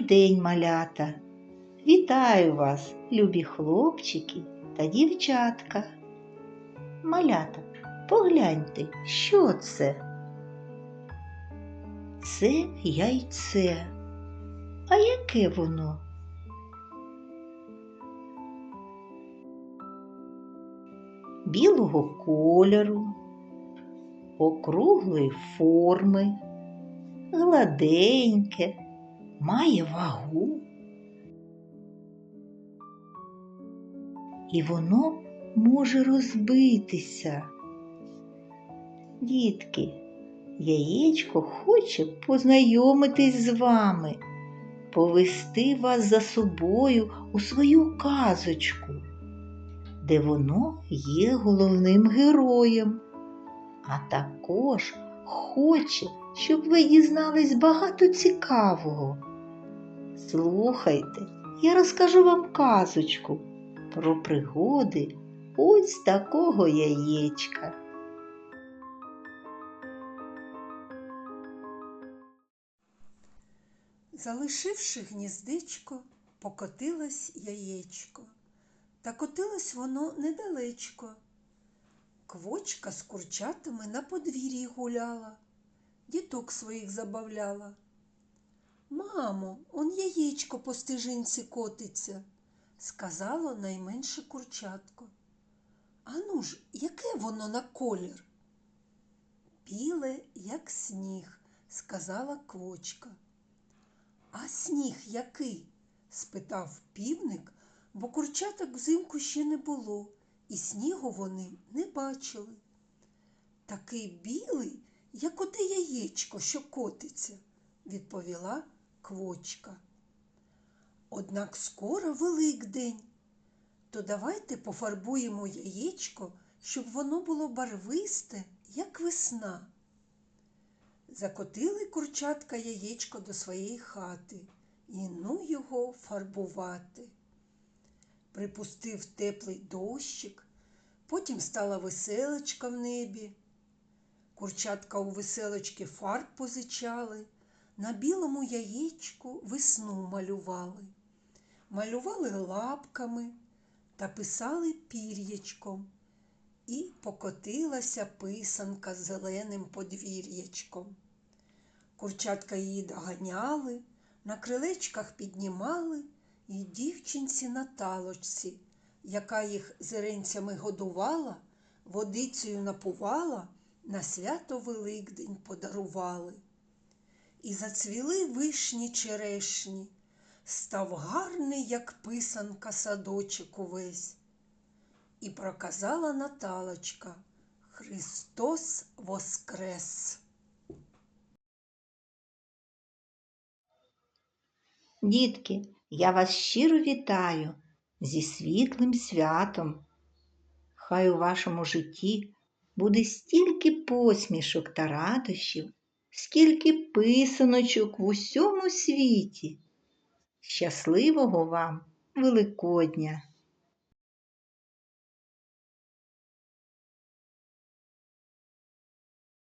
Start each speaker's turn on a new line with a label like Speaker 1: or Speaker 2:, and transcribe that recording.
Speaker 1: день, малята! Вітаю вас, любі хлопчики та дівчатка. Малята, погляньте, що це? Це яйце. А яке воно? Білого кольору, округлої форми, гладеньке, має вагу. І воно може розбитися. Дітки, яєчко хоче познайомитись з вами, повести вас за собою у свою казочку, де воно є головним героєм, а також хоче, щоб ви дізнались багато цікавого. Слухайте, я розкажу вам казочку про пригоди ось такого яєчка.
Speaker 2: Залишивши гніздечко, покотилось яєчко. Та котилось воно недалечко. Квочка з курчатами на подвір'ї гуляла, діток своїх забавляла. Мамо, он яєчко по стежинці котиться, сказало найменше курчатко. Ану ж, яке воно на колір? Біле, як сніг, сказала квочка. А сніг який? спитав півник, бо курчаток взимку ще не було, і снігу вони не бачили. Такий білий, як оте яєчко, що котиться, відповіла квочка. Однак скоро Великдень, то давайте пофарбуємо яєчко, щоб воно було барвисте, як весна. Закотили курчатка яєчко до своєї хати і ну його фарбувати. Припустив теплий дощик, потім стала веселочка в небі. Курчатка у веселочки фарб позичали, на білому яєчку весну малювали. Малювали лапками та писали пір'ячком. І покотилася писанка зеленим подвір'ячком. Курчатка її доганяли, на крилечках піднімали і дівчинці на талочці, яка їх зеренцями годувала, водицею напувала, на свято Великдень подарували. І зацвіли вишні черешні, став гарний, як писанка, садочок увесь. І проказала Наталочка Христос Воскрес!
Speaker 1: Дітки, я вас щиро вітаю зі світлим святом. Хай у вашому житті буде стільки посмішок та радощів, скільки писаночок в усьому світі. Щасливого вам Великодня!